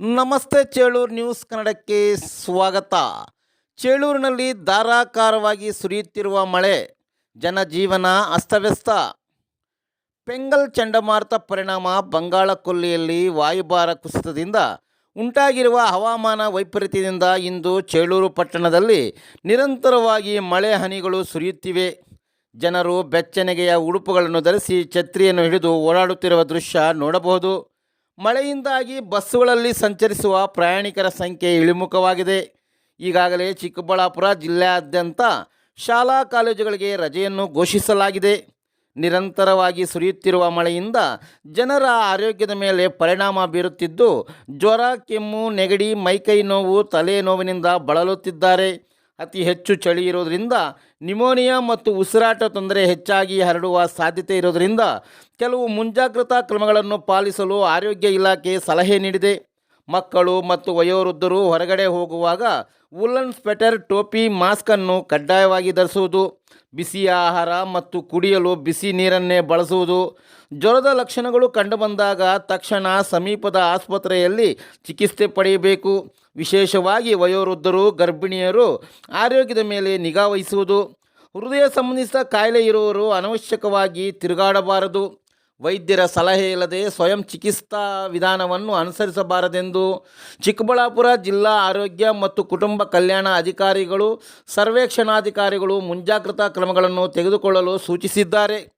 ನಮಸ್ತೆ ಚೇಳೂರು ನ್ಯೂಸ್ ಕನ್ನಡಕ್ಕೆ ಸ್ವಾಗತ. ಚೇಳೂರಿನಲ್ಲಿ ಧಾರಾಕಾರವಾಗಿ ಸುರಿಯುತ್ತಿರುವ ಮಳೆ, ಜನಜೀವನ ಅಸ್ತವ್ಯಸ್ತ. ಪೆಂಗಲ್ ಚಂಡಮಾರುತ ಪರಿಣಾಮ ಬಂಗಾಳ ಕೊಲ್ಲಿಯಲ್ಲಿ ವಾಯುಭಾರ ಕುಸಿತದಿಂದ ಉಂಟಾಗಿರುವ ಹವಾಮಾನ ವೈಪರೀತ್ಯದಿಂದ ಇಂದು ಚೇಳೂರು ಪಟ್ಟಣದಲ್ಲಿ ನಿರಂತರವಾಗಿ ಮಳೆ ಹನಿಗಳು ಸುರಿಯುತ್ತಿವೆ. ಜನರು ಬೆಚ್ಚನೆಗೆಯ ಉಡುಪುಗಳನ್ನು ಧರಿಸಿ ಛತ್ರಿಯನ್ನು ಹಿಡಿದು ಓಡಾಡುತ್ತಿರುವ ದೃಶ್ಯ ನೋಡಬಹುದು. ಮಳೆಯಿಂದಾಗಿ ಬಸ್ಸುಗಳಲ್ಲಿ ಸಂಚರಿಸುವ ಪ್ರಯಾಣಿಕರ ಸಂಖ್ಯೆ ಇಳಿಮುಖವಾಗಿದೆ. ಈಗಾಗಲೇ ಚಿಕ್ಕಬಳ್ಳಾಪುರ ಜಿಲ್ಲೆಯಾದ್ಯಂತ ಶಾಲಾ ಕಾಲೇಜುಗಳಿಗೆ ರಜೆಯನ್ನು ಘೋಷಿಸಲಾಗಿದೆ. ನಿರಂತರವಾಗಿ ಸುರಿಯುತ್ತಿರುವ ಮಳೆಯಿಂದ ಜನರ ಆರೋಗ್ಯದ ಮೇಲೆ ಪರಿಣಾಮ ಬೀರುತ್ತಿದ್ದು, ಜ್ವರ, ಕೆಮ್ಮು, ನೆಗಡಿ, ಮೈಕೈ ನೋವು ತಲೆ ನೋವಿನಿಂದ ಬಳಲುತ್ತಿದ್ದಾರೆ. ಅತಿ ಹೆಚ್ಚು ಚಳಿ ಇರೋದರಿಂದ ನಿಮೋನಿಯಾ ಮತ್ತು ಉಸಿರಾಟ ತೊಂದರೆ ಹೆಚ್ಚಾಗಿ ಹರಡುವ ಸಾಧ್ಯತೆ ಇರೋದರಿಂದ ಕೆಲವು ಮುಂಜಾಗ್ರತಾ ಕ್ರಮಗಳನ್ನು ಪಾಲಿಸಲು ಆರೋಗ್ಯ ಇಲಾಖೆ ಸಲಹೆ ನೀಡಿದೆ. ಮಕ್ಕಳು ಮತ್ತು ವಯೋವೃದ್ಧರು ಹೊರಗಡೆ ಹೋಗುವಾಗ ವುಲನ್ ಸ್ವೆಟರ್, ಟೋಪಿ, ಮಾಸ್ಕನ್ನು ಕಡ್ಡಾಯವಾಗಿ ಧರಿಸುವುದು ಬಿಸಿ ಆಹಾರ ಮತ್ತು ಕುಡಿಯಲು ಬಿಸಿ ನೀರನ್ನೇ ಬಳಸುವುದು. ಜ್ವರದ ಲಕ್ಷಣಗಳು ಕಂಡುಬಂದಾಗ ತಕ್ಷಣ ಸಮೀಪದ ಆಸ್ಪತ್ರೆಯಲ್ಲಿ ಚಿಕಿತ್ಸೆ ಪಡೆಯಬೇಕು. ವಿಶೇಷವಾಗಿ ವಯೋವೃದ್ಧರು, ಗರ್ಭಿಣಿಯರು ಆರೋಗ್ಯದ ಮೇಲೆ ನಿಗಾ ವಹಿಸುವುದು. ಹೃದಯ ಸಂಬಂಧಿಸಿದ ಕಾಯಿಲೆ ಇರುವವರು ಅನವಶ್ಯಕವಾಗಿ ತಿರುಗಾಡಬಾರದು. ವೈದ್ಯರ ಸಲಹೆ ಇಲ್ಲದೆ ಸ್ವಯಂ ಚಿಕಿತ್ಸಾ ವಿಧಾನವನ್ನು ಅನುಸರಿಸಬಾರದೆಂದು ಚಿಕ್ಕಬಳ್ಳಾಪುರ ಜಿಲ್ಲಾ ಆರೋಗ್ಯ ಮತ್ತು ಕುಟುಂಬ ಕಲ್ಯಾಣ ಅಧಿಕಾರಿಗಳು, ಸರ್ವೇಕ್ಷಣಾಧಿಕಾರಿಗಳು ಮುಂಜಾಗ್ರತಾ ಕ್ರಮಗಳನ್ನು ತೆಗೆದುಕೊಳ್ಳಲು ಸೂಚಿಸಿದ್ದಾರೆ.